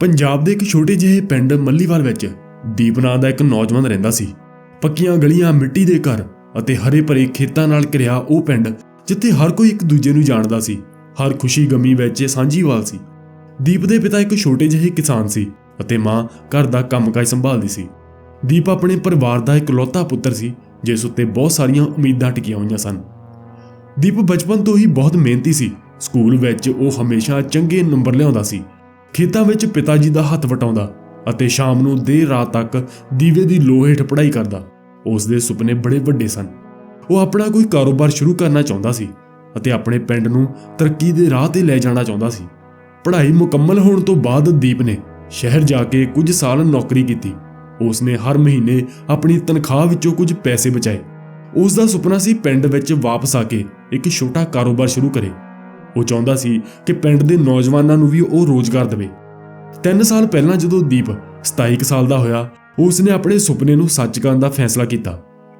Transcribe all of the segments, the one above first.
ਪੰਜਾਬ ਦੇ ਇੱਕ ਛੋਟੇ ਜਿਹੇ ਪਿੰਡ ਮੱਲੀਵਾਲ ਵਿੱਚ ਦੀਪ ਨਾਂ ਦਾ ਇੱਕ ਨੌਜਵਾਨ ਰਹਿੰਦਾ ਸੀ। ਪੱਕੀਆਂ ਗਲੀਆਂ, ਮਿੱਟੀ ਦੇ ਘਰ ਅਤੇ ਹਰੇ ਭਰੇ ਖੇਤਾਂ ਨਾਲ ਘਿਰਿਆ ਉਹ ਪਿੰਡ, ਜਿੱਥੇ ਹਰ ਕੋਈ ਇੱਕ ਦੂਜੇ ਨੂੰ ਜਾਣਦਾ ਸੀ। ਹਰ ਖੁਸ਼ੀ ਗਮੀ ਵਿੱਚ ਸਾਂਝੀਵਾਲ ਸੀ। ਦੀਪ ਦੇ ਪਿਤਾ ਇੱਕ ਛੋਟੇ ਜਿਹੇ ਕਿਸਾਨ ਸੀ ਅਤੇ ਮਾਂ ਘਰ ਦਾ ਕੰਮਕਾਜ ਸੰਭਾਲਦੀ ਸੀ। ਦੀਪ ਆਪਣੇ ਪਰਿਵਾਰ ਦਾ ਇਕਲੌਤਾ ਪੁੱਤਰ ਸੀ, ਜਿਸ ਉੱਤੇ ਬਹੁਤ ਸਾਰੀਆਂ ਉਮੀਦਾਂ ਟਿਕੀਆਂ ਹੋਈਆਂ ਸਨ। ਦੀਪ ਬਚਪਨ ਤੋਂ ਹੀ ਬਹੁਤ ਮਿਹਨਤੀ ਸੀ। ਸਕੂਲ ਵਿੱਚ ਉਹ ਹਮੇਸ਼ਾ ਚੰਗੇ ਨੰਬਰ ਲਿਆਉਂਦਾ ਸੀ। ਖੇਤਾਂ ਵਿੱਚ ਪਿਤਾ ਜੀ ਦਾ ਹੱਥ ਵਟਾਉਂਦਾ ਅਤੇ ਸ਼ਾਮ ਨੂੰ ਦੇਰ ਰਾਤ ਤੱਕ ਦੀਵੇ ਦੀ ਲੋਹ ਹੇਠ ਪੜ੍ਹਾਈ ਕਰਦਾ। ਉਸ ਦੇ ਸੁਪਨੇ ਬੜੇ ਵੱਡੇ ਸਨ। ਉਹ ਆਪਣਾ ਕੋਈ ਕਾਰੋਬਾਰ ਸ਼ੁਰੂ ਕਰਨਾ ਚਾਹੁੰਦਾ ਸੀ ਅਤੇ ਆਪਣੇ ਪਿੰਡ ਨੂੰ ਤਰੱਕੀ ਦੇ ਰਾਹ ਤੇ ਲੈ ਜਾਣਾ ਚਾਹੁੰਦਾ ਸੀ। ਪੜ੍ਹਾਈ ਮੁਕੰਮਲ ਹੋਣ ਤੋਂ ਬਾਅਦ ਦੀਪ ਨੇ ਸ਼ਹਿਰ ਜਾ ਕੇ ਕੁਝ ਸਾਲ ਨੌਕਰੀ ਕੀਤੀ। ਉਸ ਨੇ ਹਰ ਮਹੀਨੇ ਆਪਣੀ ਤਨਖਾਹ ਵਿੱਚੋਂ ਕੁਝ ਪੈਸੇ ਬਚਾਏ। ਉਸ ਦਾ ਸੁਪਨਾ ਸੀ ਪਿੰਡ ਵਿੱਚ ਵਾਪਸ ਆ ਕੇ ਇੱਕ ਛੋਟਾ ਕਾਰੋਬਾਰ ਸ਼ੁਰੂ ਕਰੇ। ਉਹ ਚਾਹੁੰਦਾ ਸੀ ਕਿ ਪਿੰਡ ਦੇ ਨੌਜਵਾਨਾਂ ਨੂੰ ਵੀ ਉਹ ਰੋਜ਼ਗਾਰ ਦੇਵੇ। 3 ਸਾਲ ਪਹਿਲਾਂ ਜਦੋਂ ਦੀਪ 27 ਕੁ ਸਾਲ ਦਾ ਹੋਇਆ ਉਸ ਨੇ ਆਪਣੇ ਸੁਪਨੇ ਨੂੰ ਸੱਚ ਕਰਨ ਦਾ ਫੈਸਲਾ ਕੀਤਾ।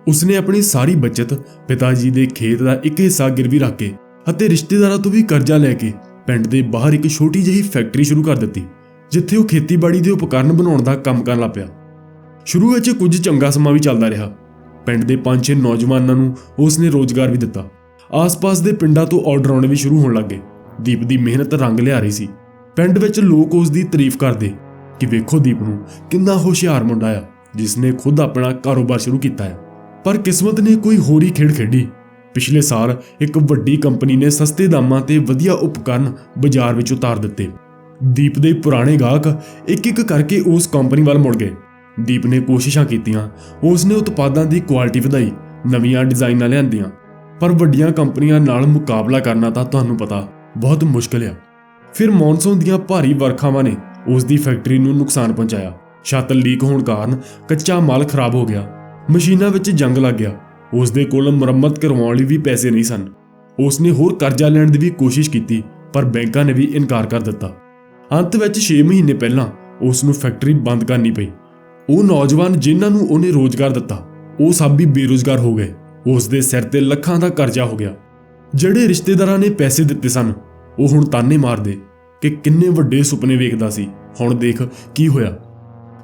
ਉਸਨੇ ਆਪਣੀ ਸਾਰੀ ਬਚਤ ਪਿਤਾ ਜੀ ਦੇ ਖੇਤ ਦਾ ਇੱਕ ਹਿੱਸਾ ਗਿਰਵੀ ਰੱਖ ਕੇ ਅਤੇ ਰਿਸ਼ਤੇਦਾਰਾਂ ਤੋਂ ਵੀ ਕਰਜ਼ਾ ਲੈ ਕੇ ਪਿੰਡ ਦੇ ਬਾਹਰ ਇੱਕ ਛੋਟੀ ਜਿਹੀ ਫੈਕਟਰੀ ਸ਼ੁਰੂ ਕਰ ਦਿੱਤੀ, ਜਿੱਥੇ ਉਹ ਖੇਤੀਬਾੜੀ ਦੇ ਉਪਕਰਨ ਬਣਾਉਣ ਦਾ ਕੰਮ ਕਰਨ ਲੱਗ ਪਿਆ। ਸ਼ੁਰੂ ਵਿੱਚ ਕੁਝ ਚੰਗਾ ਸਮਾਂ ਵੀ ਚੱਲਦਾ ਰਿਹਾ। ਪਿੰਡ ਦੇ ਪੰਜ ਛੇ ਨੌਜਵਾਨਾਂ ਨੂੰ ਉਸ ਨੇ ਰੋਜ਼ਗਾਰ ਵੀ ਦਿੱਤਾ। ਆਸ-ਪਾਸ ਦੇ ਪਿੰਡਾਂ ਤੋਂ ਆਰਡਰ ਆਉਣੇ ਵੀ ਸ਼ੁਰੂ ਹੋਣ ਲੱਗੇ ਦੀਪ ਦੀ ਮਿਹਨਤ ਰੰਗ ਲਿਆ ਰਹੀ ਸੀ। ਪਿੰਡ ਵਿੱਚ ਲੋਕ ਉਸ ਦੀ ਤਾਰੀਫ ਕਰਦੇ ਕਿ ਵੇਖੋ ਦੀਪ ਨੂੰ ਕਿੰਨਾ ਹੁਸ਼ਿਆਰ ਮੁੰਡਾ ਆ ਜਿਸ ਨੇ ਖੁਦ ਆਪਣਾ ਕਾਰੋਬਾਰ ਸ਼ੁਰੂ ਕੀਤਾ ਹੈ ਪਰ ਕਿਸਮਤ ਨੇ ਕੋਈ ਹੋਰ ਹੀ ਖੇਡ ਖੇਡੀ। ਪਿਛਲੇ ਸਾਲ ਇੱਕ ਵੱਡੀ ਕੰਪਨੀ ਨੇ ਸਸਤੇ ਦਾਮਾਂ ਤੇ ਵਧੀਆ ਉਪਕਰਨ ਬਾਜ਼ਾਰ ਵਿੱਚ ਉਤਾਰ ਦਿੱਤੇ। ਦੀਪ ਦੇ ਪੁਰਾਣੇ ਗਾਹਕ ਇੱਕ ਇੱਕ ਕਰਕੇ ਉਸ ਕੰਪਨੀ ਵੱਲ ਮੁੜ ਗਏ। ਦੀਪ ਨੇ ਕੋਸ਼ਿਸ਼ਾਂ ਕੀਤੀਆਂ ਉਸ ਨੇ ਉਤਪਾਦਾਂ ਦੀ ਕੁਆਲਿਟੀ ਵਧਾਈ, ਨਵੀਆਂ ਡਿਜ਼ਾਈਨਾਂ ਲਿਆਂਦੀਆਂ ਪਰ ਵੱਡੀਆਂ ਕੰਪਨੀਆਂ ਨਾਲ ਮੁਕਾਬਲਾ ਕਰਨਾ ਤਾਂ ਤੁਹਾਨੂੰ ਪਤਾ ਬਹੁਤ ਮੁਸ਼ਕਲ ਆ। ਫਿਰ ਮੌਨਸੂਨ ਦੀਆਂ ਭਾਰੀ ਵਰਖਾਵਾਂ ਨੇ ਉਸ ਦੀ ਫੈਕਟਰੀ ਨੂੰ ਨੁਕਸਾਨ ਪਹੁੰਚਾਇਆ। ਛੱਤ ਲੀਕ ਹੋਣ ਕਾਰਨ ਕੱਚਾ ਮਾਲ ਖਰਾਬ ਹੋ ਗਿਆ। ਮਸ਼ੀਨਾਂ ਵਿੱਚ ਜੰਗ ਲੱਗ ਗਿਆ। ਉਸ ਦੇ ਕੋਲ ਮੁਰੰਮਤ ਕਰਵਾਉਣ ਲਈ ਵੀ ਪੈਸੇ ਨਹੀਂ ਸਨ। ਉਸ ਨੇ ਹੋਰ ਕਰਜ਼ਾ ਲੈਣ ਦੀ ਵੀ ਕੋਸ਼ਿਸ਼ ਕੀਤੀ, ਪਰ ਬੈਂਕਾਂ ਨੇ ਵੀ ਇਨਕਾਰ ਕਰ ਦਿੱਤਾ। ਅੰਤ ਵਿੱਚ 6 ਮਹੀਨੇ ਪਹਿਲਾਂ ਉਸ ਨੂੰ ਫੈਕਟਰੀ ਬੰਦ ਕਰਨੀ ਪਈ। ਉਹ ਨੌਜਵਾਨ ਜਿਨ੍ਹਾਂ ਨੂੰ ਉਹਨੇ ਰੋਜ਼ਗਾਰ ਦਿੱਤਾ, ਉਹ ਸਭ ਵੀ ਬੇਰੁਜ਼ਗਾਰ ਹੋ ਗਏ। ਉਸ ਦੇ ਸਿਰ ਤੇ ਲੱਖਾਂ ਦਾ ਕਰਜ਼ਾ ਹੋ ਗਿਆ। ਜਿਹੜੇ ਰਿਸ਼ਤੇਦਾਰਾਂ ਨੇ ਪੈਸੇ ਦਿੱਤੇ ਸਨ, ਉਹ ਹੁਣ ਤਾਨੇ ਮਾਰਦੇ ਕਿ ਕਿੰਨੇ ਵੱਡੇ ਸੁਪਨੇ ਵੇਖਦਾ ਸੀ। ਹੁਣ ਦੇਖ ਕੀ ਹੋਇਆ।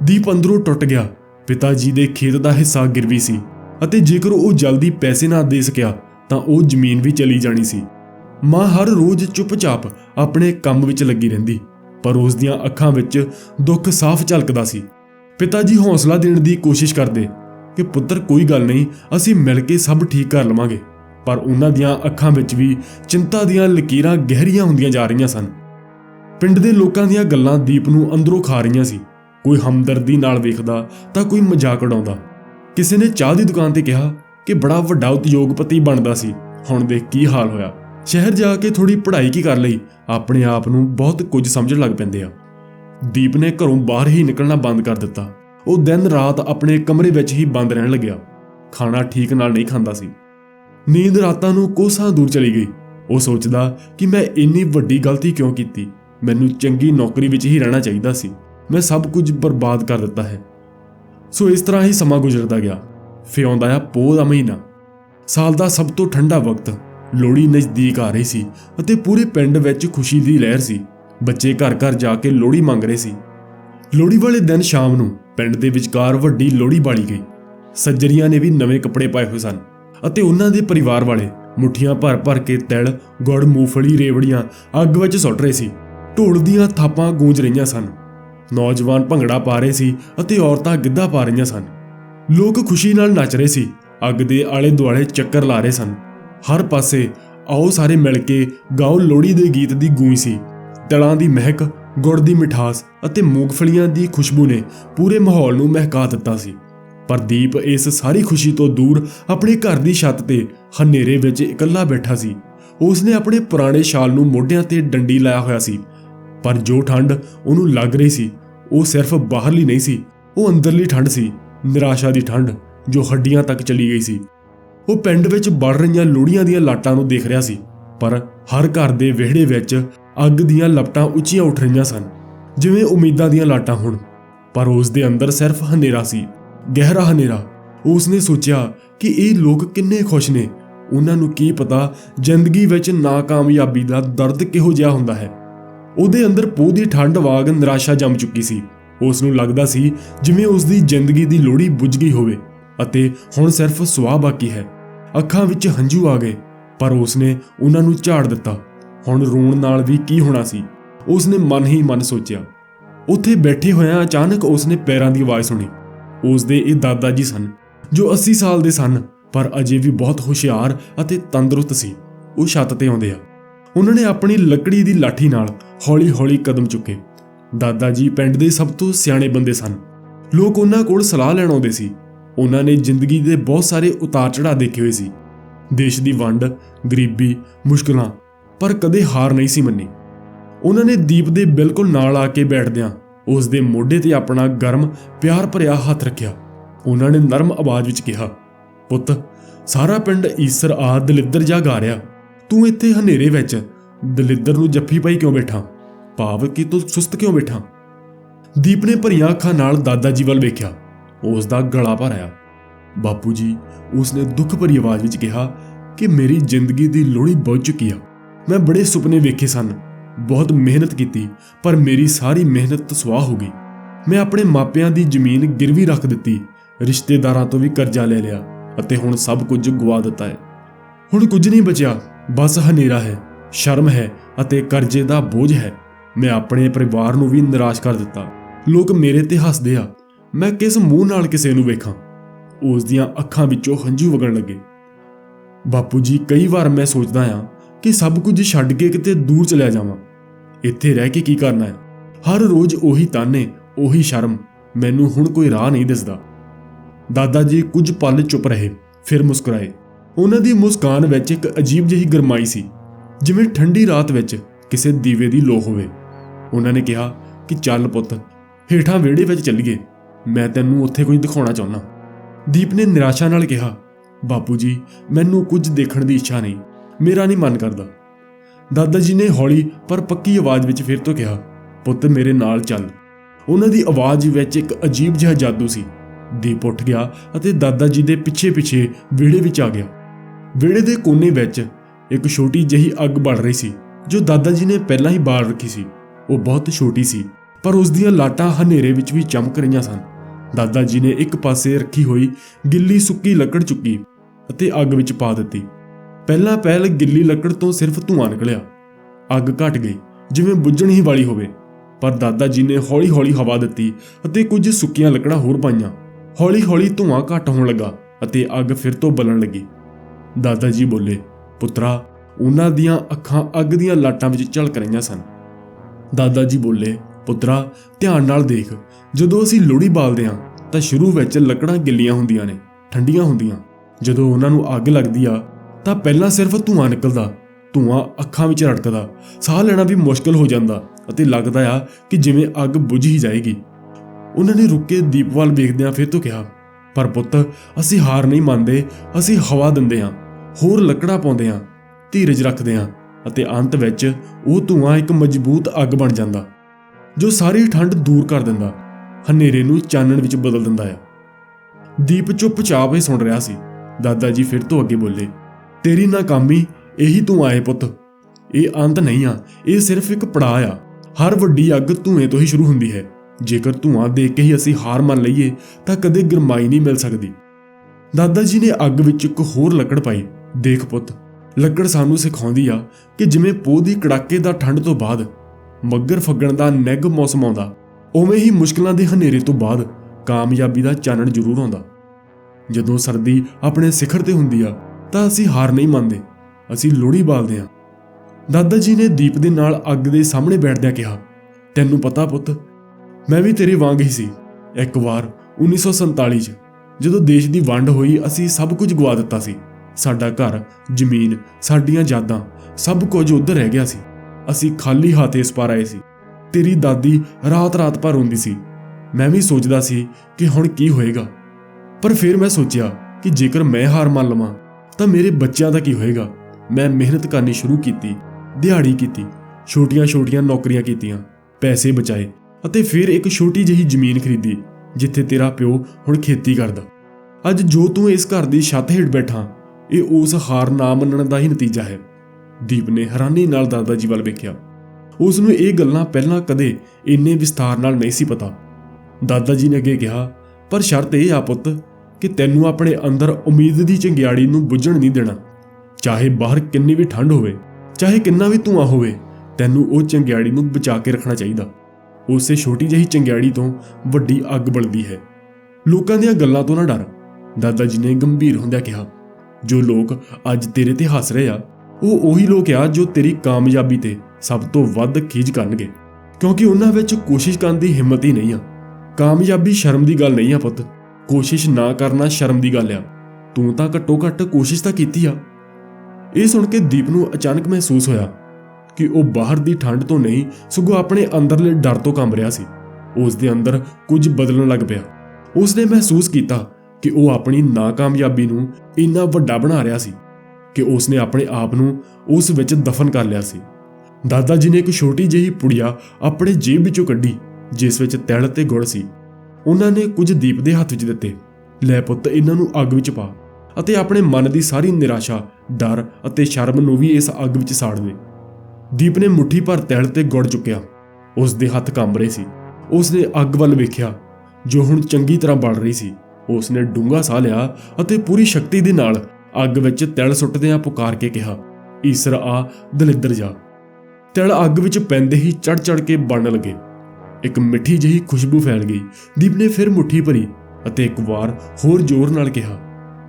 ਦੀਪ ਅੰਦਰੋਂ ਟੁੱਟ ਗਿਆ। ਪਿਤਾ ਜੀ ਦੇ ਖੇਤ ਦਾ ਹਿੱਸਾ ਗਿਰਵੀ ਸੀ ਅਤੇ ਜੇਕਰ ਉਹ ਜਲਦੀ ਪੈਸੇ ਨਾ ਦੇ ਸਕਿਆ, ਤਾਂ ਉਹ ਜ਼ਮੀਨ ਵੀ ਚਲੀ ਜਾਣੀ ਸੀ। ਮਾਂ ਹਰ ਰੋਜ਼ ਚੁੱਪਚਾਪ ਆਪਣੇ ਕੰਮ ਵਿੱਚ ਲੱਗੀ ਰਹਿੰਦੀ, ਪਰ ਉਸ ਦੀਆਂ ਅੱਖਾਂ ਵਿੱਚ ਦੁੱਖ ਸਾਫ਼ ਝਲਕਦਾ ਸੀ। ਪਿਤਾ ਜੀ ਹੌਸਲਾ ਦੇਣ ਦੀ ਕੋਸ਼ਿਸ਼ ਕਰਦੇ ਕਿ ਪੁੱਤਰ ਕੋਈ ਗੱਲ ਨਹੀਂ, ਅਸੀਂ ਮਿਲ ਕੇ ਸਭ ਠੀਕ ਕਰ ਲਵਾਂਗੇ। ਪਰ ਉਹਨਾਂ ਦੀਆਂ ਅੱਖਾਂ ਵਿੱਚ ਵੀ ਚਿੰਤਾ ਦੀਆਂ ਲਕੀਰਾਂ ਗਹਿਰੀਆਂ ਹੁੰਦੀਆਂ ਜਾ ਰਹੀਆਂ ਸਨ। ਪਿੰਡ ਦੇ ਲੋਕਾਂ ਦੀਆਂ ਗੱਲਾਂ ਦੀਪ ਨੂੰ ਅੰਦਰੋਂ ਖਾ ਰਹੀਆਂ ਸੀ। ਕੋਈ ਹਮਦਰਦੀ ਨਾਲ ਵੇਖਦਾ ਤਾਂ ਕੋਈ ਮਜ਼ਾਕ ਉਡਾਉਂਦਾ। ਕਿਸੇ ਨੇ ਚਾਹ ਦੀ ਦੁਕਾਨ ਤੇ ਕਿਹਾ ਕਿ ਬੜਾ ਵੱਡਾ ਉਦਯੋਗਪਤੀ ਬਣਦਾ ਸੀ। ਹੁਣ ਦੇਖ ਕੀ ਹਾਲ ਹੋਇਆ। ਸ਼ਹਿਰ ਜਾ ਕੇ ਥੋੜੀ ਪੜ੍ਹਾਈ ਕੀ ਕਰ ਲਈ। ਆਪਣੇ ਆਪ ਨੂੰ ਬਹੁਤ ਕੁਝ ਸਮਝਣ ਲੱਗ ਪੈਂਦੇ ਆ। ਦੀਪ ਨੇ ਘਰੋਂ ਬਾਹਰ ਹੀ ਨਿਕਲਣਾ ਬੰਦ ਕਰ ਦਿੱਤਾ। ਉਹ ਦਿਨ ਰਾਤ ਆਪਣੇ ਕਮਰੇ ਵਿੱਚ ਹੀ ਬੰਦ ਰਹਿਣ ਲੱਗਿਆ। ਖਾਣਾ ਠੀਕ ਨਾਲ ਨਹੀਂ ਖਾਂਦਾ ਸੀ। ਨੀਂਦ ਰਾਤਾਂ ਨੂੰ ਕੋਸਾਂ ਦੂਰ ਚਲੀ ਗਈ। ਉਹ ਸੋਚਦਾ ਕਿ ਮੈਂ ਇੰਨੀ ਵੱਡੀ ਗਲਤੀ ਕਿਉਂ ਕੀਤੀ? ਮੈਨੂੰ ਚੰਗੀ ਨੌਕਰੀ ਵਿੱਚ ਹੀ ਰਹਿਣਾ ਚਾਹੀਦਾ ਸੀ। ਮੈਂ ਸਭ ਕੁਝ ਬਰਬਾਦ ਕਰ ਦਿੱਤਾ ਹੈ। ਸੋ ਇਸ ਤਰ੍ਹਾਂ ਹੀ ਸਮਾਂ ਗੁਜ਼ਰਦਾ ਗਿਆ। ਫਿਰ ਆਉਂਦਾ ਆ ਪੋਹ ਦਾ ਮਹੀਨਾ। ਸਾਲ ਦਾ ਸਭ ਤੋਂ ਠੰਡਾ ਵਕਤ। ਲੋਹੜੀ ਨਜ਼ਦੀਕ ਆ ਰਹੀ ਸੀ ਅਤੇ ਪੂਰੇ ਪਿੰਡ ਵਿੱਚ ਖੁਸ਼ੀ ਦੀ ਲਹਿਰ ਸੀ। ਬੱਚੇ ਘਰ-ਘਰ ਜਾ ਕੇ ਲੋਹੜੀ ਮੰਗ ਰਹੇ ਸੀ। ਲੋਹੜੀ ਵਾਲੇ ਦਿਨ ਸ਼ਾਮ ਨੂੰ ਪਿੰਡ ਦੇ ਵਿਚਕਾਰ ਵੱਡੀ ਲੋਹੜੀ ਬਾਲੀ ਗਈ। ਸੱਜਰੀਆਂ ਨੇ ਵੀ ਨਵੇਂ ਕੱਪੜੇ ਪਾਏ ਹੋਏ ਸਨ ਅਤੇ ਉਹਨਾਂ ਦੇ ਪਰਿਵਾਰ ਵਾਲੇ ਮੁੱਠੀਆਂ ਭਰ-ਭਰ ਕੇ ਤਿਲ, ਗੁੜ, ਮੂੰਗਫਲੀ, ਰੇਵੜੀਆਂ ਅੱਗ ਵਿੱਚ ਸੁੱਟ ਰਹੇ ਸੀ। ਢੋਲ ਦੀਆਂ ਥਾਪਾਂ ਗੂੰਜ ਰਹੀਆਂ ਸਨ। ਨੌਜਵਾਨ ਭੰਗੜਾ ਪਾ ਰਹੇ ਸੀ ਅਤੇ ਔਰਤਾਂ ਗਿੱਧਾ ਪਾ ਰਹੀਆਂ ਸਨ। ਲੋਕ ਖੁਸ਼ੀ ਨਾਲ ਨੱਚ ਰਹੇ ਸੀ। ਅੱਗ ਦੇ ਆਲੇ ਦੁਆਲੇ ਚੱਕਰ ਲਾ ਰਹੇ ਸਨ। ਹਰ ਪਾਸੇ ਆਓ ਸਾਰੇ ਮਿਲ ਕੇ ਗਾਓ ਲੋਹੜੀ ਦੇ ਗੀਤ ਦੀ ਗੂੰਜ ਸੀ। ਤਲਾਂ ਦੀ ਮਹਿਕ ਗੁੜ ਦੀ ਮਿਠਾਸ ਅਤੇ ਮੂੰਗਫਲੀਆਂ ਦੀ ਖੁਸ਼ਬੂ ਨੇ ਪੂਰੇ ਮਾਹੌਲ ਨੂੰ ਮਹਿਕਾ ਦਿੱਤਾ ਸੀ। ਪਰ ਦੀਪ ਇਸ ਸਾਰੀ ਖੁਸ਼ੀ ਤੋਂ ਦੂਰ ਆਪਣੇ ਘਰ ਦੀ ਛੱਤ ਤੇ ਹਨੇਰੇ ਵਿੱਚ ਇਕੱਲਾ ਬੈਠਾ ਸੀ। ਉਸ ਨੇ ਆਪਣੇ ਪੁਰਾਣੇ ਸ਼ਾਲ ਨੂੰ ਮੋਢਿਆਂ ਤੇ ਡੰਡੀ ਲਾਇਆ ਹੋਇਆ ਸੀ। ਪਰ ਜੋ ਠੰਡ ਉਹਨੂੰ ਲੱਗ ਰਹੀ ਸੀ, ਉਹ ਸਿਰਫ ਬਾਹਰਲੀ ਨਹੀਂ ਸੀ, ਉਹ ਅੰਦਰਲੀ ਠੰਡ ਸੀ, ਨਿਰਾਸ਼ਾ ਦੀ ਠੰਡ ਜੋ ਹੱਡੀਆਂ ਤੱਕ ਚਲੀ ਗਈ ਸੀ। ਉਹ ਪਿੰਡ ਵਿੱਚ ਬੜ ਰਹੀਆਂ ਲੋੜੀਆਂ ਦੀਆਂ ਲਾਟਾਂ ਨੂੰ ਦੇਖ ਰਿਹਾ ਸੀ। ਪਰ ਹਰ ਘਰ ਦੇ ਵਿਹੜੇ ਵਿੱਚ ਅੱਗ ਦੀਆਂ ਲਪਟਾਂ ਉੱਚੀਆਂ ਉੱਠ ਰਹੀਆਂ ਸਨ, ਜਿਵੇਂ ਉਮੀਦਾਂ ਦੀਆਂ ਲਾਟਾਂ ਹੋਣ। ਪਰ ਉਸ ਦੇ ਅੰਦਰ ਸਿਰਫ ਹਨੇਰਾ ਸੀ, ਗਹਿਰਾ ਹਨੇਰਾ। ਉਸ ਨੇ ਸੋਚਿਆ ਕਿ ਇਹ ਲੋਕ ਕਿੰਨੇ ਖੁਸ਼ ਨੇ। ਉਹਨਾਂ ਨੂੰ ਕੀ ਪਤਾ ਜ਼ਿੰਦਗੀ ਵਿੱਚ ਨਾਕਾਮਯਾਬੀ ਦਾ ਦਰਦ ਕਿਹੋ ਜਿਹਾ ਹੁੰਦਾ ਹੈ। ਉਹਦੇ ਅੰਦਰ ਪੋਹ ਦੀ ਠੰਡ ਵਾਗ ਨਿਰਾਸ਼ਾ ਜੰਮ ਚੁੱਕੀ ਸੀ। ਉਸ ਨੂੰ ਲੱਗਦਾ ਸੀ ਜਿਵੇਂ ਉਸ ਦੀ ਜ਼ਿੰਦਗੀ ਦੀ ਲੋੜੀ ਬੁਝ ਗਈ ਹੋਵੇ ਅਤੇ ਹੁਣ ਸਿਰਫ ਸੁਆਹ ਬਾਕੀ ਹੈ। ਅੱਖਾਂ ਵਿੱਚ ਹੰਝੂ ਆ ਗਏ। ਪਰ ਉਸਨੇ ਉਹਨਾਂ ਨੂੰ ਝਾੜ ਦਿੱਤਾ। ਹੁਣ ਰੋਣ ਨਾਲ ਵੀ ਕੀ ਹੋਣਾ ਸੀ? ਉਸਨੇ ਮਨ ਹੀ ਮਨ ਸੋਚਿਆ। ਉੱਥੇ ਬੈਠੇ ਹੋਇਆਂ ਅਚਾਨਕ ਉਸਨੇ ਪੈਰਾਂ ਦੀ ਆਵਾਜ਼ ਸੁਣੀ। ਉਸਦੇ ਇਹ ਦਾਦਾ ਜੀ ਸਨ, ਜੋ 80 ਸਾਲ ਦੇ ਸਨ, ਪਰ ਅਜੇ ਵੀ ਬਹੁਤ ਹੁਸ਼ਿਆਰ ਅਤੇ ਤੰਦਰੁਸਤ ਸੀ। ਉਹ ਛੱਤ ਤੇ ਆਉਂਦੇ ਆ। ਉਹਨਾਂ ਨੇ ਆਪਣੀ ਲੱਕੜੀ ਦੀ ਲਾਠੀ ਨਾਲ ਹੌਲੀ-ਹੌਲੀ ਕਦਮ ਚੁੱਕੇ। ਦਾਦਾ ਜੀ ਪਿੰਡ ਦੇ ਸਭ ਤੋਂ ਸਿਆਣੇ ਬੰਦੇ ਸਨ। ਲੋਕ ਉਹਨਾਂ ਕੋਲ ਸਲਾਹ ਲੈਣ ਆਉਂਦੇ ਸੀ। ਉਹਨਾਂ ਨੇ ਜ਼ਿੰਦਗੀ ਦੇ ਬਹੁਤ ਸਾਰੇ ਉਤਾਰ ਚੜਾਅ ਦੇਖੇ ਹੋਏ ਸੀ। ਦੇਸ਼ ਦੀ ਵੰਡ, ਗਰੀਬੀ, ਮੁਸ਼ਕਲਾਂ, ਪਰ ਕਦੇ ਹਾਰ ਨਹੀਂ ਸੀ ਮੰਨੀ। ਉਹਨਾਂ ਨੇ ਦੀਪ ਦੇ ਬਿਲਕੁਲ ਨਾਲ ਆ ਕੇ ਬੈਠਦਿਆਂ ਉਸ ਦੇ ਮੋਢੇ ਤੇ ਆਪਣਾ ਗਰਮ, ਪਿਆਰ ਭਰਿਆ ਹੱਥ ਰੱਖਿਆ। ਉਹਨਾਂ ਨੇ ਨਰਮ ਆਵਾਜ਼ ਵਿੱਚ ਕਿਹਾ, ਪੁੱਤ, ਸਾਰਾ ਪਿੰਡ ਈਸਰ ਆ ਦਲਿੱਦਰ ਜਾ ਗਾ ਰਿਹਾ। ਤੂੰ ਇੱਥੇ ਹਨੇਰੇ ਵਿੱਚ, ਦਲਿੱਦਰ ਨੂੰ ਜੱਫੀ ਪਾਈ ਕਿਉਂ ਬੈਠਾ? ਭਾਵ ਕਿ ਤੂੰ ਸੁਸਤ ਕਿਉਂ ਬੈਠਾ? ਦੀਪ ਨੇ ਭਰੀਆਂ ਅੱਖਾਂ ਨਾਲ ਦਾਦਾ ਜੀ ਵੱਲ ਵੇਖਿਆ। ਉਸ ਦਾ ਗਲਾ ਭਰ ਆਇਆ। ਬਾਪੂ ਜੀ, ਉਸਨੇ ਦੁੱਖ ਭਰੀ ਆਵਾਜ਼ ਵਿੱਚ ਕਿਹਾ ਕਿ ਮੇਰੀ ਜ਼ਿੰਦਗੀ ਦੀ ਲੋਹੜੀ ਬੁੱਝ ਚੁੱਕੀ ਆ। ਮੈਂ ਬੜੇ ਸੁਪਨੇ ਵੇਖੇ ਸਨ। ਬਹੁਤ ਮਿਹਨਤ ਕੀਤੀ, ਪਰ ਮੇਰੀ ਸਾਰੀ ਮਿਹਨਤ ਸਵਾਹ ਹੋ ਗਈ। ਮੈਂ ਆਪਣੇ ਮਾਪਿਆਂ ਦੀ ਜ਼ਮੀਨ ਗਿਰਵੀ ਰੱਖ ਦਿੱਤੀ, ਰਿਸ਼ਤੇਦਾਰਾਂ ਤੋਂ ਵੀ ਕਰਜ਼ਾ ਲੈ ਲਿਆ ਅਤੇ ਹੁਣ ਸਭ ਕੁਝ ਗਵਾ ਦਿੱਤਾ ਹੈ। ਹੁਣ ਕੁਝ ਨਹੀਂ ਬਚਿਆ, ਬਸ ਹਨੇਰਾ ਹੈ, ਸ਼ਰਮ ਹੈ ਅਤੇ ਕਰਜ਼ੇ ਦਾ ਬੋਝ ਹੈ। ਮੈਂ ਆਪਣੇ ਪਰਿਵਾਰ ਨੂੰ ਵੀ ਨਿਰਾਸ਼ ਕਰ ਦਿੱਤਾ। ਲੋਕ ਮੇਰੇ ਤੇ ਹੱਸਦੇ ਆ। ਮੈਂ ਕਿਸ ਮੂੰਹ ਨਾਲ ਕਿਸੇ ਨੂੰ ਵੇਖਾਂ? ਉਸ ਦੀਆਂ ਅੱਖਾਂ ਵਿੱਚੋਂ ਹੰਝੂ ਵਗਣ ਲੱਗੇ। ਬਾਪੂ ਜੀ, ਕਈ ਵਾਰ ਮੈਂ ਸੋਚਦਾ ਆ ਕਿ ਸਭ ਕੁਝ ਛੱਡ ਕੇ ਕਿਤੇ ਦੂਰ ਚਲਿਆ ਜਾਵਾਂ। ਇੱਥੇ ਰਹਿ ਕੇ ਕੀ ਕਰਨਾ ਹੈ? ਹਰ ਰੋਜ਼ ਉਹੀ ਤਾਨੇ, ਉਹੀ ਸ਼ਰਮ ਮੈਨੂੰ ਹੁਣ ਕੋਈ ਰਾਹ ਨਹੀਂ ਦਿਸਦਾ। ਦਾਦਾ ਜੀ ਕੁਝ ਪਲ ਚੁੱਪ ਰਹੇ, ਫਿਰ ਮੁਸਕਰਾਏ। ਉਹਨਾਂ ਦੀ ਮੁਸਕਾਨ ਵਿੱਚ ਇੱਕ ਅਜੀਬ ਜਿਹੀ ਗਰਮਾਈ ਸੀ, ਜਿਵੇਂ ਠੰਡੀ ਰਾਤ ਵਿੱਚ ਕਿਸੇ ਦੀਵੇ ਦੀ ਲੋ ਹੋਵੇ। ਉਹਨਾਂ ਨੇ ਕਿਹਾ ਕਿ ਚੱਲ ਪੁੱਤ, ਹੇਠਾਂ ਵਿਹੜੇ ਵਿੱਚ ਚੱਲੀਏ, ਮੈਂ ਤੈਨੂੰ ਉੱਥੇ ਕੁਝ ਦਿਖਾਉਣਾ ਚਾਹੁੰਦਾ। ਦੀਪ ਨੇ ਨਿਰਾਸ਼ਾ ਨਾਲ ਕਿਹਾ, ਬਾਪੂ ਜੀ, ਮੈਨੂੰ ਕੁਝ ਦੇਖਣ ਦੀ ਇੱਛਾ ਨਹੀਂ, ਮੇਰਾ ਨਹੀਂ ਮਨ ਕਰਦਾ। ਦਾਦਾ ਜੀ ਨੇ ਹੌਲੀ ਪਰ ਪੱਕੀ ਆਵਾਜ਼ ਵਿੱਚ ਫਿਰ ਤੋਂ ਕਿਹਾ, ਪੁੱਤ ਮੇਰੇ ਨਾਲ ਚੱਲ। ਉਹਨਾਂ ਦੀ ਆਵਾਜ਼ ਵਿੱਚ ਇੱਕ ਅਜੀਬ ਜਿਹਾ ਜਾਦੂ ਸੀ। ਦੀਪ ਉੱਠ ਗਿਆ ਅਤੇ ਦਾਦਾ ਜੀ ਦੇ ਪਿੱਛੇ-ਪਿੱਛੇ ਵਿਹੜੇ ਵਿੱਚ ਆ ਗਿਆ। ਵਿਹੜੇ ਦੇ ਕੋਨੇ ਵਿੱਚ ਇੱਕ ਛੋਟੀ ਜਿਹੀ ਅੱਗ ਬਲ ਰਹੀ ਸੀ, ਜੋ ਦਾਦਾ ਜੀ ਨੇ ਪਹਿਲਾਂ ਹੀ ਬਾਲ ਰੱਖੀ ਸੀ। ਉਹ ਬਹੁਤ ਛੋਟੀ ਸੀ, ਪਰ ਉਸ ਦੀਆਂ ਲਾਟਾਂ ਹਨੇਰੇ ਵਿੱਚ ਵੀ ਚਮਕ ਰਹੀਆਂ ਸਨ। ਦਾਦਾ ਜੀ ਨੇ ਇੱਕ ਪਾਸੇ ਰੱਖੀ ਹੋਈ ਗਿੱਲੀ ਸੁੱਕੀ ਲੱਕੜ ਚੁੱਕੀ ਅਤੇ ਅੱਗ ਵਿੱਚ ਪਾ ਦਿੱਤੀ। ਪਹਿਲਾਂ ਪਹਿਲ ਗਿੱਲੀ ਲੱਕੜ ਤੋਂ ਸਿਰਫ ਧੂਆਂ ਨਿਕਲਿਆ। ਅੱਗ ਘਟ ਗਈ, ਜਿਵੇਂ ਬੁੱਝਣ ਹੀ ਵਾਲੀ ਹੋਵੇ। ਪਰ ਦਾਦਾ ਜੀ ਨੇ ਹੌਲੀ-ਹੌਲੀ ਹਵਾ ਦਿੱਤੀ ਅਤੇ ਕੁਝ ਸੁੱਕੀਆਂ ਲੱਕੜਾਂ ਹੋਰ ਪਾਈਆਂ। ਹੌਲੀ-ਹੌਲੀ ਧੂਆਂ ਘਟ ਹੋਣ ਲੱਗਾ ਅਤੇ ਅੱਗ ਫਿਰ ਤੋਂ ਬਲਣ ਲੱਗੀ। ਦਾਦਾ ਜੀ ਬੋਲੇ, ਪੁੱਤਰਾ, ਉਹਨਾਂ ਦੀਆਂ ਅੱਖਾਂ ਅੱਗ ਦੀਆਂ ਲਾਟਾਂ ਵਿੱਚ ਝਲਕ ਰਹੀਆਂ ਸਨ। ਦਾਦਾ ਜੀ ਬੋਲੇ ਪੁੱਤਰਾ, ਧਿਆਨ ਨਾਲ ਦੇਖ। ਜਦੋਂ ਅਸੀਂ ਲੋੜੀ ਬਾਲਦੇ ਹਾਂ, ਤਾਂ ਸ਼ੁਰੂ ਵਿੱਚ ਲੱਕੜਾਂ ਗਿੱਲੀਆਂ ਹੁੰਦੀਆਂ ਨੇ, ਠੰਡੀਆਂ ਹੁੰਦੀਆਂ। ਜਦੋਂ ਉਹਨਾਂ ਨੂੰ ਅੱਗ ਲੱਗਦੀ ਆ, ਤਾਂ ਪਹਿਲਾਂ ਸਿਰਫ ਧੂਆਂ ਨਿਕਲਦਾ। ਧੂਆਂ ਅੱਖਾਂ ਵਿੱਚ ਰੜਕਦਾ। ਸਾਹ ਲੈਣਾ ਵੀ ਮੁਸ਼ਕਲ ਹੋ ਜਾਂਦਾ ਅਤੇ ਲੱਗਦਾ ਆ ਕਿ ਜਿਵੇਂ ਅੱਗ ਬੁਝ ਹੀ ਜਾਏਗੀ। ਉਹਨਾਂ ਨੇ ਰੁੱਕ ਦੀਪਵਾਲ ਵੇਖਦਿਆਂ ਫਿਰ ਤੋਂ ਕਿਹਾ, ਪਰ ਪੁੱਤ, ਅਸੀਂ ਹਾਰ ਨਹੀਂ ਮੰਨਦੇ। ਅਸੀਂ ਹਵਾ ਦਿੰਦੇ ਹਾਂ, ਹੋਰ ਲੱਕੜਾਂ ਪਾਉਂਦੇ ਹਾਂ, ਧੀਰਜ ਰੱਖਦੇ ਹਾਂ ਅਤੇ ਅੰਤ ਵਿੱਚ ਉਹ ਧੂਆਂ ਇੱਕ ਮਜ਼ਬੂਤ ਅੱਗ ਬਣ ਜਾਂਦਾ। ਜੋ ਸਾਰੀ ਠੰਡ ਦੂਰ ਕਰ ਦਿੰਦਾ, ਹਨੇਰੇ ਨੂੰ ਚਾਨਣ ਵਿੱਚ ਬਦਲ ਦਿੰਦਾ ਹੈ ਦੀਪ ਚੁੱਪਚਾਪ ਹੀ ਸੁਣ ਰਿਹਾ ਸੀ। ਦਾਦਾ ਜੀ ਫਿਰ ਤੋਂ ਅੱਗੇ ਬੋਲੇ, ਤੇਰੀ ਨਾਕਾਮੀ, ਇਹੀ ਤੂੰ ਆਏ ਪੁੱਤ। ਇਹ ਅੰਤ ਨਹੀਂ ਆ, ਇਹ ਸਿਰਫ ਇੱਕ ਪੜਾਅ ਆ। ਹਰ ਵੱਡੀ ਅੱਗ ਧੂਏ ਤੋਂ ਹੀ ਸ਼ੁਰੂ ਹੁੰਦੀ ਹੈ। ਜੇਕਰ ਧੂਆਂ ਦੇਖ ਕੇ ਹੀ ਅਸੀਂ ਹਾਰ ਮੰਨ ਲਈਏ, ਤਾਂ ਕਦੇ ਗਰਮਾਈ ਨਹੀਂ ਮਿਲ ਸਕਦੀ। ਦਾਦਾ ਜੀ ਨੇ ਅੱਗ ਵਿੱਚ ਇੱਕ ਹੋਰ ਲੱਕੜ ਪਾਈ। ਦੇਖ ਪੁੱਤ, ਲੱਕੜ ਸਾਨੂੰ ਸਿਖਾਉਂਦੀ ਆ ਕਿ ਜਿਵੇਂ ਪੋਹ ਦੀ ਕੜਾਕੇ ਦਾ ਠੰਡ ਤੋਂ ਬਾਅਦ ਮੱਗਰ ਫੱਗਣ ਦਾ ਨਿੱਘ ਮੌਸਮ ਆਉਂਦਾ। ਉਵੇਂ ਹੀ ਮੁਸ਼ਕਲਾਂ ਦੇ ਹਨੇਰੇ ਤੋਂ ਬਾਅਦ ਕਾਮਯਾਬੀ ਦਾ ਚਾਨਣ ਜ਼ਰੂਰ ਆਉਂਦਾ। ਜਦੋਂ ਸਰਦੀ ਆਪਣੇ ਸਿਖਰ ਤੇ ਹੁੰਦੀ ਆ, ਤਾਂ ਅਸੀਂ ਹਾਰ ਨਹੀਂ ਮੰਨਦੇ। ਅਸੀਂ ਲੋੜੀ ਬਾਲਦੇ ਆ ਦਾਦਾ ਜੀ ਨੇ ਦੀਪ ਦੇ ਨਾਲ ਅੱਗ ਦੇ ਸਾਹਮਣੇ ਬੈਠਦਿਆਂ ਕਿਹਾ, ਤੈਨੂੰ ਪਤਾ ਪੁੱਤ, ਮੈਂ ਵੀ ਤੇਰੇ ਵਾਂਗ ਹੀ ਸੀ। ਇੱਕ ਵਾਰ 1947 ਚ ਜਦੋਂ ਦੇਸ਼ ਦੀ ਵੰਡ ਹੋਈ, ਅਸੀਂ ਸਭ ਕੁਝ ਗਵਾ ਦਿੱਤਾ ਸੀ। ਸਾਡਾ ਘਰ, ਜ਼ਮੀਨ, ਸਾਡੀਆਂ ਯਾਦਾਂ, ਸਭ ਕੁਝ ਉੱਧਰ ਰਹਿ ਗਿਆ ਸੀ। ਅਸੀਂ ਖਾਲੀ ਹੱਥ ਇਸ ਪਾਰ ਆਏ ਸੀ। ਤੇਰੀ ਦਾਦੀ ਰਾਤ-ਰਾਤ ਭਰ ਰੋਂਦੀ ਸੀ। ਮੈਂ ਵੀ ਸੋਚਦਾ ਸੀ ਕਿ ਹੁਣ ਕੀ ਹੋਏਗਾ। ਪਰ ਫਿਰ ਮੈਂ ਸੋਚਿਆ ਕਿ ਜੇਕਰ ਮੈਂ ਹਾਰ ਮੰਨ ਲਵਾਂ, ਤਾਂ ਮੇਰੇ ਬੱਚਿਆਂ ਦਾ ਕੀ ਹੋਏਗਾ। ਮੈਂ ਮਿਹਨਤ ਕਰਨੀ ਸ਼ੁਰੂ ਕੀਤੀ, ਦਿਹਾੜੀ ਕੀਤੀ ਛੋਟੀਆਂ-ਛੋਟੀਆਂ ਨੌਕਰੀਆਂ ਕੀਤੀਆਂ, ਪੈਸੇ ਬਚਾਏ ਅਤੇ ਫਿਰ ਇੱਕ ਛੋਟੀ ਜਿਹੀ ਜ਼ਮੀਨ ਖਰੀਦੀ, ਜਿੱਥੇ ਤੇਰਾ ਪਿਓ ਹੁਣ ਖੇਤੀ ਕਰਦਾ। ਅੱਜ ਜੋ ਤੂੰ ਇਸ ਘਰ ਦੀ ਛੱਤ ਹੇਠ ਬੈਠਾ, ਇਹ ਉਸ ਹਾਰ ਨਾ ਮੰਨਣ ਦਾ ਹੀ ਨਤੀਜਾ ਹੈ। ਦੀਪ ਨੇ ਹੈਰਾਨੀ ਨਾਲ ਦਾਦਾ ਜੀ ਵੱਲ ਵੇਖਿਆ। ਉਸ ਨੂੰ ਇਹ ਗੱਲਾਂ ਪਹਿਲਾਂ ਕਦੇ ਇੰਨੇ ਵਿਸਥਾਰ ਨਾਲ ਨਹੀਂ ਸੀ ਪਤਾ। ਦਾਦਾ ਜੀ ਨੇ ਅੱਗੇ ਕਿਹਾ, ਪਰ ਸ਼ਰਤ ਇਹ ਆ ਪੁੱਤ ਕਿ ਤੈਨੂੰ ਆਪਣੇ ਅੰਦਰ ਉਮੀਦ ਦੀ ਚੰਗਿਆੜੀ ਨੂੰ ਬੁੱਝਣ ਨਹੀਂ ਦੇਣਾ। ਚਾਹੇ ਬਾਹਰ ਕਿੰਨੀ ਵੀ ਠੰਡ ਹੋਵੇ, ਚਾਹੇ ਕਿੰਨਾ ਵੀ ਧੂਆਂ ਹੋਵੇ, ਤੈਨੂੰ ਉਹ ਚੰਗਿਆੜੀ ਨੂੰ ਬਚਾ ਕੇ ਰੱਖਣਾ ਚਾਹੀਦਾ। ਉਸੇ ਛੋਟੀ ਜਿਹੀ ਚੰਗਿਆੜੀ ਤੋਂ ਵੱਡੀ ਅੱਗ ਬਲਦੀ ਹੈ। ਲੋਕਾਂ ਦੀਆਂ ਗੱਲਾਂ ਤੋਂ ਨਾ ਡਰ। ਦਾਦਾ ਜੀ ਨੇ ਗੰਭੀਰ ਹੁੰਦਿਆਂ ਕਿਹਾ, ਜੋ ਲੋਕ ਅੱਜ ਤੇਰੇ ਤੇ ਹੱਸ ਰਹੇ ਆ ਉਹ ਉਹੀ ਲੋਕ ਆ ਜੋ ਤੇਰੀ ਕਾਮਯਾਬੀ ਤੇ ਸਭ ਤੋਂ ਵੱਧ ਖਿੱਚ ਕਰਨਗੇ। ਕਿਉਂਕਿ ਉਹਨਾਂ ਵਿੱਚ ਕੋਸ਼ਿਸ਼ ਕਰਨ ਦੀ ਹਿੰਮਤ ਹੀ ਨਹੀਂ ਆ। ਕਾਮਯਾਬੀ ਸ਼ਰਮ ਦੀ ਗੱਲ ਨਹੀਂ ਆ ਪੁੱਤ। ਕੋਸ਼ਿਸ਼ ਨਾ ਕਰਨਾ ਸ਼ਰਮ ਦੀ ਗੱਲ ਆ। ਤੂੰ ਤਾਂ ਘੱਟੋ ਘੱਟ ਕੋਸ਼ਿਸ਼ ਤਾਂ ਕੀਤੀ ਆ। ਇਹ ਸੁਣ ਕੇ ਦੀਪ ਨੂੰ ਅਚਾਨਕ ਮਹਿਸੂਸ ਹੋਇਆ ਕਿ ਉਹ ਬਾਹਰ ਦੀ ਠੰਡ ਤੋਂ ਨਹੀਂ, ਸਗੋਂ ਆਪਣੇ ਅੰਦਰਲੇ ਡਰ ਤੋਂ ਕੰਬ ਰਿਹਾ ਸੀ। ਉਸ ਦੇ ਅੰਦਰ ਕੁਝ ਬਦਲਣ ਲੱਗ ਪਿਆ। ਉਸ ਨੇ ਮਹਿਸੂਸ ਕੀਤਾ ਕਿ ਉਹ ਆਪਣੀ ਨਾਕਾਮਯਾਬੀ ਨੂੰ ਇੰਨਾ ਵੱਡਾ ਬਣਾ ਰਿਹਾ ਸੀ। ਕਿ ਉਸ ਨੇ ਆਪਣੇ ਆਪ ਨੂੰ ਉਸ ਵਿੱਚ ਦਫਨ ਕਰ ਲਿਆ ਸੀ। ਦਾਦਾ ਜੀ ਨੇ ਇੱਕ ਛੋਟੀ ਜਿਹੀ ਪੁੜੀਆ ਆਪਣੇ ਜੇਬ ਵਿੱਚੋਂ ਕੱਢੀ, ਜਿਸ ਵਿੱਚ ਤਿਲ ਤੇ ਗੁੜ ਸੀ। ਉਹਨਾਂ ਨੇ ਕੁਝ ਦੀਪ ਦੇ ਹੱਥ ਵਿੱਚ ਦਿੱਤੇ। ਲੈ ਪੁੱਤ, ਇਹਨਾਂ ਨੂੰ ਅੱਗ ਵਿੱਚ ਪਾ ਅਤੇ ਆਪਣੇ ਮਨ ਦੀ ਸਾਰੀ ਨਿਰਾਸ਼ਾ, ਡਰ ਅਤੇ ਸ਼ਰਮ ਨੂੰ ਵੀ ਇਸ ਅੱਗ ਵਿੱਚ ਸਾੜ ਦੇ। ਦੀਪ ਨੇ ਮੁਠੀ ਭਰ ਤਿਲ ਤੇ ਗੁੜ ਚੁੱਕਿਆ। ਉਸ ਦੇ ਹੱਥ ਕੰਬ ਰਹੇ ਸੀ। ਉਸ ਨੇ ਅੱਗ ਵੱਲ ਵੇਖਿਆ, ਜੋ ਹੁਣ ਚੰਗੀ ਤਰ੍ਹਾਂ ਬਲ ਰਹੀ ਸੀ। ਉਸ ਨੇ ਡੂੰਘਾ ਸਾਹ ਲਿਆ ਅਤੇ ਪੂਰੀ ਸ਼ਕਤੀ ਦੇ ਨਾਲ ਅੱਗ ਵਿੱਚ ਤਿਲ ਸੁੱਟਦਿਆਂ ਪੁਕਾਰ ਕੇ ਕਿਹਾ, ਈਸਰ ਆ, ਦਲਿੱਦਰ ਜਾ। ਤਿਲ ਅੱਗ ਵਿੱਚ ਪੈਂਦੇ ਹੀ ਚੜ ਚੜ ਕੇ ਬਣਨ ਲੱਗੇ। ਇੱਕ ਮਿੱਠੀ ਜਿਹੀ ਖੁਸ਼ਬੂ ਫੈਲ ਗਈ। ਦੀਪ ਨੇ ਫਿਰ ਮੁੱਠੀ ਭਰੀ ਅਤੇ ਇੱਕ ਵਾਰ ਹੋਰ ਜ਼ੋਰ ਨਾਲ ਕਿਹਾ,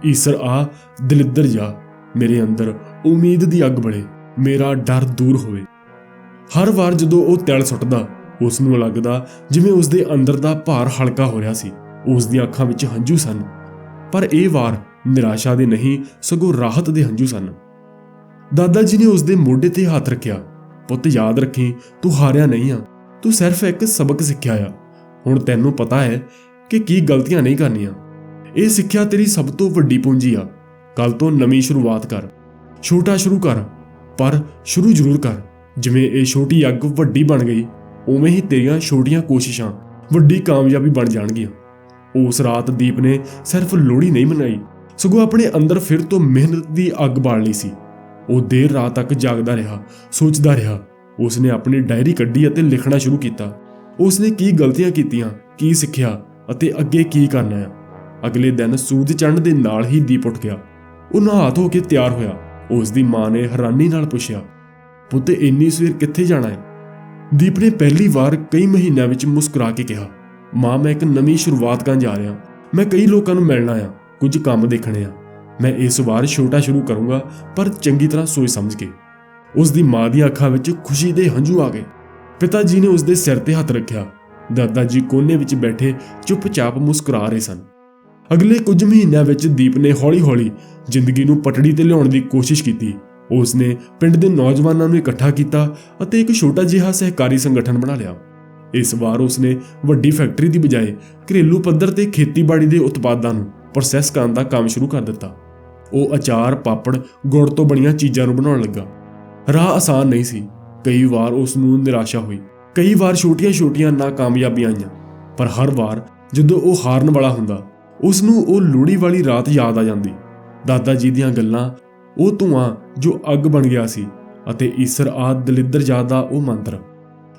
ਈਸਰ ਆ, ਦਲਿੱਦਰ ਜਾ। ਮੇਰੇ ਅੰਦਰ ਉਮੀਦ ਦੀ ਅੱਗ ਬਲੇ ਮੇਰਾ ਡਰ ਦੂਰ ਹੋਵੇ। ਹਰ ਵਾਰ ਜਦੋਂ ਉਹ ਤਿਲ ਸੁੱਟਦਾ ਉਸ ਨੂੰ ਲੱਗਦਾ ਜਿਵੇਂ ਉਸ ਦੇ ਅੰਦਰ ਦਾ ਭਾਰ ਹਲਕਾ ਹੋ ਰਿਹਾ ਸੀ। ਉਸ ਦੀਆਂ ਅੱਖਾਂ ਵਿੱਚ ਹੰਝੂ ਸਨ। ਪਰ ਇਹ ਵਾਰ ਨਿਰਾਸ਼ਾ ਦੇ ਨਹੀਂ, ਸਗੋਂ ਰਾਹਤ ਦੇ ਹੰਝੂ ਸਨ। ਦਾਦਾ ਜੀ ਨੇ ਉਸ ਦੇ ਮੋਢੇ ਤੇ ਹੱਥ ਰੱਖਿਆ, ਪੁੱਤ, ਯਾਦ ਰੱਖੀ, ਤੂੰ ਹਾਰਿਆ ਨਹੀਂ ਆ। ਤੂੰ ਸਿਰਫ ਇੱਕ ਸਬਕ ਸਿੱਖਿਆ ਆ। ਹੁਣ ਤੈਨੂੰ ਪਤਾ ਹੈ ਕਿ ਕੀ ਗਲਤੀਆਂ ਨਹੀਂ ਕਰਨੀਆਂ। ਇਹ ਸਿੱਖਿਆ ਤੇਰੀ ਸਭ ਤੋਂ ਵੱਡੀ ਪੂੰਜੀ ਆ। ਕੱਲ ਤੋਂ ਨਵੀਂ ਸ਼ੁਰੂਆਤ ਕਰ। ਛੋਟਾ ਸ਼ੁਰੂ ਕਰ, ਪਰ ਸ਼ੁਰੂ ਜ਼ਰੂਰ ਕਰ। ਜਿਵੇਂ ਇਹ ਛੋਟੀ ਅੱਗ ਵੱਡੀ ਬਣ ਗਈ, ਉਵੇਂ ਹੀ ਤੇਰੀਆਂ ਛੋਟੀਆਂ ਕੋਸ਼ਿਸ਼ਾਂ ਵੱਡੀ ਕਾਮਯਾਬੀ ਬਣ ਜਾਣਗੀਆਂ। ਉਸ ਰਾਤ ਦੀਪ ਨੇ ਸਿਰਫ ਲੋੜੀ ਨਹੀਂ ਮਨਾਈ ਸਗੋਂ ਆਪਣੇ ਅੰਦਰ ਫਿਰ ਤੋਂ ਮਿਹਨਤ ਦੀ ਅੱਗ ਬਾਲ ਲਈ ਸੀ। ਉਹ ਦੇਰ ਰਾਤ ਤੱਕ ਜਾਗਦਾ ਰਿਹਾ, ਸੋਚਦਾ ਰਿਹਾ। ਉਸ ਨੇ ਆਪਣੀ ਡਾਇਰੀ ਕੱਢੀ ਅਤੇ ਲਿਖਣਾ ਸ਼ੁਰੂ ਕੀਤਾ। ਉਸ ਨੇ ਕੀ ਗਲਤੀਆਂ ਕੀਤੀਆਂ, ਕੀ ਸਿੱਖਿਆ ਅਤੇ ਅੱਗੇ ਕੀ ਕਰਨਾ ਹੈ। ਅਗਲੇ ਦਿਨ ਸੂਰਜ ਚੜ੍ਹਨ ਦੇ ਨਾਲ ਹੀ ਦੀਪ ਉੱਠ ਗਿਆ। ਉਹ ਨਹਾ ਧੋ ਕੇ ਤਿਆਰ ਹੋਇਆ। ਉਸ ਦੀ ਮਾਂ ਨੇ ਹੈਰਾਨੀ ਨਾਲ ਪੁੱਛਿਆ, ਪੁੱਤ, ਇੰਨੀ ਸਵੇਰ ਕਿੱਥੇ ਜਾਣਾ ਹੈ? ਦੀਪ ਨੇ ਪਹਿਲੀ ਵਾਰ ਕਈ ਮਹੀਨਿਆਂ ਵਿੱਚ ਮੁਸਕਰਾ ਕੇ ਕਿਹਾ, ਮਾਂ, ਮੈਂ ਇੱਕ ਨਵੀਂ ਸ਼ੁਰੂਆਤ ਕਰਨ ਜਾ ਰਿਹਾ। ਮੈਂ ਕਈ ਲੋਕਾਂ ਨੂੰ ਮਿਲਣਾ ਆ ਕੁਝ ਕੰਮ ਦੇਖਣੇ ਆ। ਮੈਂ ਇਸ ਵਾਰ ਛੋਟਾ ਸ਼ੁਰੂ ਕਰੂੰਗਾ, ਪਰ ਚੰਗੀ ਤਰ੍ਹਾਂ ਸੋਚ ਸਮਝ ਕੇ। ਉਸ ਦੀ ਮਾਂ ਦੀਆਂ ਅੱਖਾਂ ਵਿੱਚ ਖੁਸ਼ੀ ਦੇ ਹੰਝੂ ਆ ਗਏ। ਪਿਤਾ ਜੀ ਨੇ ਉਸ ਦੇ ਸਿਰ ਤੇ ਹੱਥ ਰੱਖਿਆ। ਦਾਦਾ ਜੀ ਕੋਨੇ ਵਿੱਚ ਬੈਠੇ ਚੁੱਪਚਾਪ ਮੁਸਕਰਾ ਰਹੇ ਸਨ। ਅਗਲੇ ਕੁਝ ਮਹੀਨਿਆਂ ਵਿੱਚ ਦੀਪ ਨੇ ਹੌਲੀ-ਹੌਲੀ ਜ਼ਿੰਦਗੀ ਨੂੰ ਪਟੜੀ ਤੇ ਲਿਆਉਣ ਦੀ ਕੋਸ਼ਿਸ਼ ਕੀਤੀ। ਉਸ ਨੇ ਪਿੰਡ ਦੇ ਨੌਜਵਾਨਾਂ ਨੂੰ ਇਕੱਠਾ ਕੀਤਾ ਅਤੇ ਇੱਕ ਛੋਟਾ ਜਿਹਾ ਸਹਿਕਾਰੀ ਸੰਗਠਨ ਬਣਾ ਲਿਆ। ਇਸ ਵਾਰ ਉਸ ਨੇ ਵੱਡੀ ਫੈਕਟਰੀ ਦੀ ਬਜਾਏ ਘਰੇਲੂ ਪੱਧਰ ਤੇ ਖੇਤੀਬਾੜੀ ਦੇ ਉਤਪਾਦਾਂ ਨੂੰ ਪ੍ਰੋਸੈਸ ਕਰਨ ਦਾ ਕੰਮ ਸ਼ੁਰੂ ਕਰ ਦਿੱਤਾ। ਉਹ ਅਚਾਰ, ਪਾਪੜ, ਗੁੜ ਤੋਂ ਬਣੀਆਂ ਚੀਜ਼ਾਂ ਨੂੰ ਬਣਾਉਣ ਲੱਗਾ। ਰਾਹ ਆਸਾਨ ਨਹੀਂ ਸੀ। ਕਈ ਵਾਰ ਉਸ ਨੂੰ ਨਿਰਾਸ਼ਾ ਹੋਈ। ਕਈ ਵਾਰ ਛੋਟੀਆਂ-ਛੋਟੀਆਂ ਨਾਕਾਮਯਾਬੀਆਂ ਆਈਆਂ। ਪਰ ਹਰ ਵਾਰ ਜਦੋਂ ਉਹ ਹਾਰਨ ਵਾਲਾ ਹੁੰਦਾ, ਉਸ ਨੂੰ ਉਹ ਲੋੜੀ ਵਾਲੀ ਰਾਤ ਯਾਦ ਆ ਜਾਂਦੀ। ਦਾਦਾ ਜੀ ਦੀਆਂ ਗੱਲਾਂ, ਉਹ ਧੂਆਂ ਜੋ ਅੱਗ ਬਣ ਗਿਆ ਸੀ ਅਤੇ ਈਸਰ ਆਦ ਦਲਿੱਦਰ ਯਾਦ ਦਾ ਉਹ ਮੰਤਰ।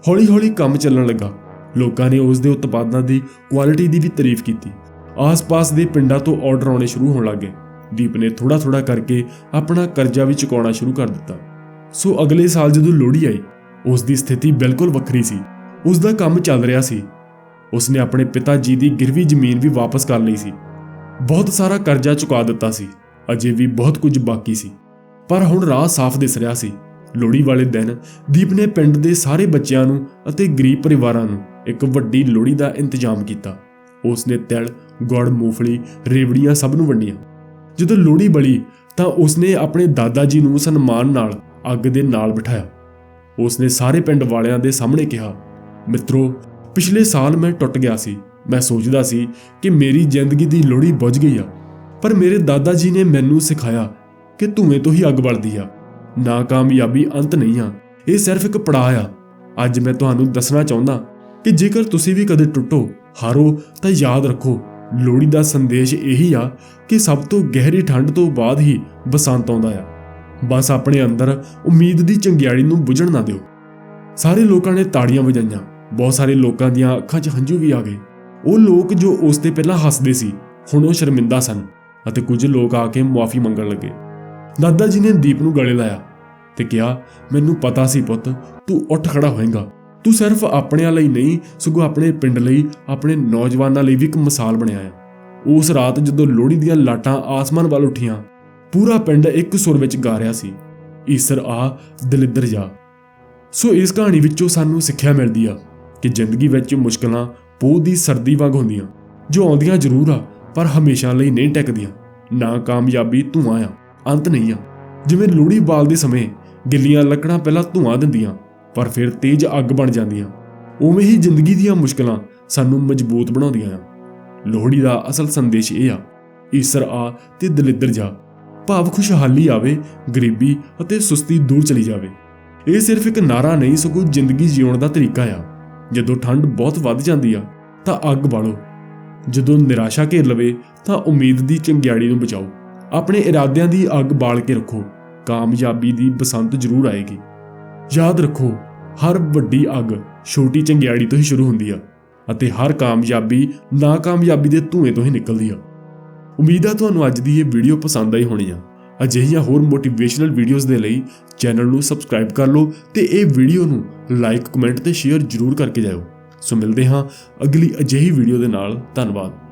ਹੌਲੀ-ਹੌਲੀ ਕੰਮ ਚੱਲਣ ਲੱਗਾ। ਲੋਕਾਂ ਨੇ ਉਸ ਦੇ ਉਤਪਾਦਾਂ ਦੀ ਕੁਆਲਿਟੀ ਦੀ ਵੀ ਤਾਰੀਫ ਕੀਤੀ। ਆਸ-ਪਾਸ ਦੇ ਪਿੰਡਾਂ ਤੋਂ ਆਰਡਰ ਆਉਣੇ ਸ਼ੁਰੂ ਹੋਣ ਲੱਗੇ ਦੀਪ ਨੇ ਥੋੜਾ-ਥੋੜਾ ਕਰਕੇ ਆਪਣਾ ਕਰਜ਼ਾ ਵੀ ਚੁਕਾਉਣਾ ਸ਼ੁਰੂ ਕਰ ਦਿੱਤਾ। ਸੋ ਅਗਲੇ ਸਾਲ ਜਦੋਂ ਲੋਹੜੀ ਆਈ, ਉਸ ਦੀ ਸਥਿਤੀ ਬਿਲਕੁਲ ਵੱਖਰੀ ਸੀ। ਉਸ ਦਾ ਕੰਮ ਚੱਲ ਰਿਹਾ ਸੀ। ਉਸ ਨੇ ਆਪਣੇ ਪਿਤਾ ਜੀ ਦੀ ਗਿਰਵੀ ਜ਼ਮੀਨ ਵੀ ਵਾਪਸ ਕਰ ਲਈ ਸੀ। ਬਹੁਤ ਸਾਰਾ ਕਰਜ਼ਾ ਚੁਕਾ ਦਿੱਤਾ ਸੀ। ਅਜੇ ਵੀ ਬਹੁਤ ਕੁਝ ਬਾਕੀ ਸੀ। ਪਰ ਹੁਣ ਰਾਹ ਸਾਫ਼ ਦਿਸ ਰਿਹਾ ਸੀ। ਲੋਹੜੀ ਵਾਲੇ ਦਿਨ ਦੀਪ ਨੇ ਪਿੰਡ ਦੇ ਸਾਰੇ ਬੱਚਿਆਂ ਨੂੰ ਅਤੇ ਗਰੀਬ ਪਰਿਵਾਰਾਂ ਨੂੰ ਇੱਕ ਵੱਡੀ ਲੋਹੜੀ ਦਾ ਇੰਤਜ਼ਾਮ ਕੀਤਾ। ਉਸ ਨੇ ਤਿਲ ਗੁੜ, ਮੂੰਗਫਲੀ, ਰੇਵੜੀਆਂ ਸਭ ਨੂੰ ਵੰਡੀਆਂ। ਜਦੋਂ ਲੋੜੀ ਬਲੀ, ਤਾਂ ਉਸਨੇ ਆਪਣੇ ਦਾਦਾ ਜੀ ਨੂੰ ਸਨਮਾਨ ਨਾਲ ਅੱਗ ਦੇ ਨਾਲ ਬਿਠਾਇਆ। ਉਸਨੇ ਸਾਰੇ ਪਿੰਡ ਵਾਲਿਆਂ ਦੇ ਸਾਹਮਣੇ ਕਿਹਾ, ਮਿੱਤਰੋ, ਪਿਛਲੇ ਸਾਲ ਮੈਂ ਟੁੱਟ ਗਿਆ ਸੀ। ਮੈਂ ਸੋਚਦਾ ਸੀ ਕਿ ਮੇਰੀ ਜ਼ਿੰਦਗੀ ਦੀ ਲੋੜੀ ਬੁਝ ਗਈ ਆ, ਪਰ ਮੇਰੇ ਦਾਦਾ ਜੀ ਨੇ ਮੈਨੂੰ ਸਿਖਾਇਆ ਕਿ ਧੂਏ ਤੋਂ ਹੀ ਅੱਗ ਬਲਦੀ ਆ। ਨਾਕਾਮਯਾਬੀ ਅੰਤ ਨਹੀਂ ਆ, ਇਹ ਸਿਰਫ ਇੱਕ ਪੜਾਅ ਆ। ਅੱਜ ਮੈਂ ਤੁਹਾਨੂੰ ਦੱਸਣਾ ਚਾਹੁੰਦਾ ਕਿ ਜੇਕਰ ਤੁਸੀਂ ਵੀ ਕਦੇ ਟੁੱਟੋ, ਹਾਰੋ ਤਾਂ ਯਾਦ ਰੱਖੋ ਲੋਹੜੀ ਦਾ ਸੰਦੇਸ਼ ਇਹੀ ਆ ਕਿ ਸਭ ਤੋਂ ਗਹਿਰੀ ਠੰਡ ਤੋਂ ਬਾਅਦ ਹੀ ਬਸੰਤ ਆਉਂਦਾ ਆ। ਬਸ ਆਪਣੇ ਅੰਦਰ ਉਮੀਦ ਦੀ ਚੰਗਿਆੜੀ ਨੂੰ ਬੁਝਣ ਨਾ ਦਿਓ। ਸਾਰੇ ਲੋਕਾਂ ਨੇ ਤਾੜੀਆਂ ਵਜਾਈਆਂ। ਬਹੁਤ ਸਾਰੇ ਲੋਕਾਂ ਦੀਆਂ ਅੱਖਾਂ 'ਚ ਹੰਝੂ ਵੀ ਆ ਗਏ। ਉਹ ਲੋਕ ਜੋ ਉਸ ਤੇ ਪਹਿਲਾਂ ਹੱਸਦੇ ਸੀ, ਹੁਣ ਉਹ ਸ਼ਰਮਿੰਦਾ ਸਨ ਅਤੇ ਕੁਝ ਲੋਕ ਆ ਕੇ ਮੁਆਫੀ ਮੰਗਣ ਲੱਗੇ। ਦਾਦਾ ਜੀ ਨੇ ਦੀਪ ਨੂੰ ਗਲੇ ਲਾਇਆ ਤੇ ਕਿਹਾ, ਮੈਨੂੰ ਪਤਾ ਸੀ ਪੁੱਤ, ਤੂੰ ਉੱਠ ਖੜਾ ਹੋਏਗਾ। ਤੂੰ ਸਿਰਫ ਆਪਣਿਆਂ ਲਈ ਨਹੀਂ, ਸਗੋਂ ਆਪਣੇ ਪਿੰਡ ਲਈ, ਆਪਣੇ ਨੌਜਵਾਨਾਂ ਲਈ ਵੀ ਇੱਕ ਮਿਸਾਲ ਬਣਿਆ ਆ। ਉਸ ਰਾਤ ਜਦੋਂ ਲੋਹੜੀ ਦੀਆਂ ਲਾਟਾਂ ਆਸਮਾਨ ਵੱਲ ਉੱਠੀਆਂ, ਪੂਰਾ ਪਿੰਡ ਇੱਕ ਸੁਰ ਵਿੱਚ ਗਾ ਰਿਹਾ ਸੀ, ਈਸਰ ਆ, ਦਲਿੱਦਰ ਜਾ। ਸੋ ਇਸ ਕਹਾਣੀ ਵਿੱਚੋਂ ਸਾਨੂੰ ਸਿੱਖਿਆ ਮਿਲਦੀ ਆ ਕਿ ਜ਼ਿੰਦਗੀ ਵਿੱਚ ਮੁਸ਼ਕਲਾਂ ਪੋਹ ਦੀ ਸਰਦੀ ਵਾਂਗ ਹੁੰਦੀਆਂ, ਜੋ ਆਉਂਦੀਆਂ ਜ਼ਰੂਰ ਆ, ਪਰ ਹਮੇਸ਼ਾ ਲਈ ਨਹੀਂ ਟਿਕਦੀਆਂ। ਨਾ ਕਾਮਯਾਬੀ ਧੂਆਂ ਆ, ਅੰਤ ਨਹੀਂ ਆ। ਜਿਵੇਂ ਲੋਹੜੀ ਬਾਲਦੇ ਸਮੇਂ ਗਿੱਲੀਆਂ ਲੱਕੜਾਂ ਪਹਿਲਾਂ ਧੂਆਂ ਦਿੰਦੀਆਂ ਪਰ ਫਿਰ ਤੇਜ਼ ਅੱਗ ਬਣ ਜਾਂਦੀਆਂ। ਉਵੇਂ ਹੀ ਜ਼ਿੰਦਗੀ ਦੀਆਂ ਮੁਸ਼ਕਲਾਂ ਸਾਨੂੰ ਮਜ਼ਬੂਤ ਬਣਾਉਂਦੀਆਂ ਆ ਲੋਹੜੀ ਦਾ ਅਸਲ ਸੰਦੇਸ਼ ਇਹ ਆ, ਈਸਰ ਆ ਤੇ ਦਲਿੱਦਰ ਜਾ। ਭਾਵ ਖੁਸ਼ਹਾਲੀ ਆਵੇ, ਗਰੀਬੀ ਅਤੇ ਸੁਸਤੀ ਦੂਰ ਚਲੀ ਜਾਵੇ। ਇਹ ਸਿਰਫ ਇੱਕ ਨਾਰਾ ਨਹੀਂ, ਸਗੋਂ ਜ਼ਿੰਦਗੀ ਜਿਉਣ ਦਾ ਤਰੀਕਾ ਆ। ਜਦੋਂ ਠੰਡ ਬਹੁਤ ਵੱਧ ਜਾਂਦੀ ਆ, ਤਾਂ ਅੱਗ ਬਾਲੋ। ਜਦੋਂ ਨਿਰਾਸ਼ਾ ਘੇਰ ਲਵੇ, ਤਾਂ ਉਮੀਦ ਦੀ ਚੰਗਿਆੜੀ ਨੂੰ ਬਚਾਓ। ਆਪਣੇ ਇਰਾਦਿਆਂ ਦੀ ਅੱਗ ਬਾਲ ਕੇ ਰੱਖੋ। ਕਾਮਯਾਬੀ ਦੀ ਬਸੰਤ ਜ਼ਰੂਰ ਆਏਗੀ। ਯਾਦ ਰੱਖੋ, ਹਰ ਵੱਡੀ ਅੱਗ ਛੋਟੀ ਚੰਗਿਆੜੀ ਤੋਂ ਹੀ ਸ਼ੁਰੂ ਹੁੰਦੀ ਆ ਅਤੇ ਹਰ ਕਾਮਯਾਬੀ ਨਾਕਾਮਯਾਬੀ ਦੇ ਧੂਏ ਤੋਂ ਹੀ ਨਿਕਲਦੀ ਆ। ਉਮੀਦ ਆ ਤੁਹਾਨੂੰ ਅੱਜ ਦੀ ਇਹ ਵੀਡੀਓ ਪਸੰਦ ਆਈ ਹੋਣੀ ਆ। ਅਜਿਹੀਆਂ ਹੋਰ ਮੋਟੀਵੇਸ਼ਨਲ ਵੀਡੀਓਜ਼ ਦੇ ਲਈ ਚੈਨਲ ਨੂੰ ਸਬਸਕ੍ਰਾਈਬ ਕਰ ਲਓ ਤੇ ਇਹ ਵੀਡੀਓ ਨੂੰ ਲਾਈਕ ਕਮੈਂਟ ਤੇ ਸ਼ੇਅਰ ਜ਼ਰੂਰ ਕਰਕੇ ਜਾਇਓ। ਸੋ ਮਿਲਦੇ ਹਾਂ ਅਗਲੀ ਅਜਿਹੀ ਵੀਡੀਓ ਦੇ ਨਾਲ। ਧੰਨਵਾਦ।